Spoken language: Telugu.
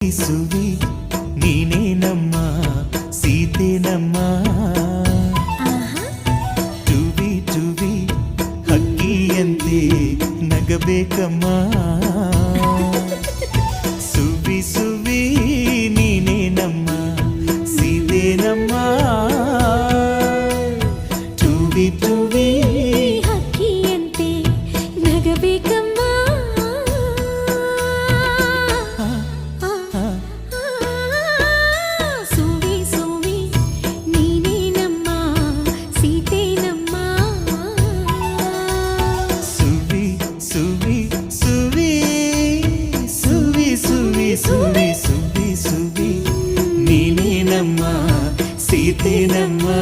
యేసువి నేనేనమ్మా సీతేనమ్మా టువి టువి ಹಕ್ಕಿಯಂತೆ ನಗಬೇಕಮ್ಮ ಸುವಿ ಸುವಿ ನೀನೇನಮ್ಮ ಸೀತೇನಮ್ಮ టుವಿ టువి నీనేనమ్మా సీతేనమ్మా.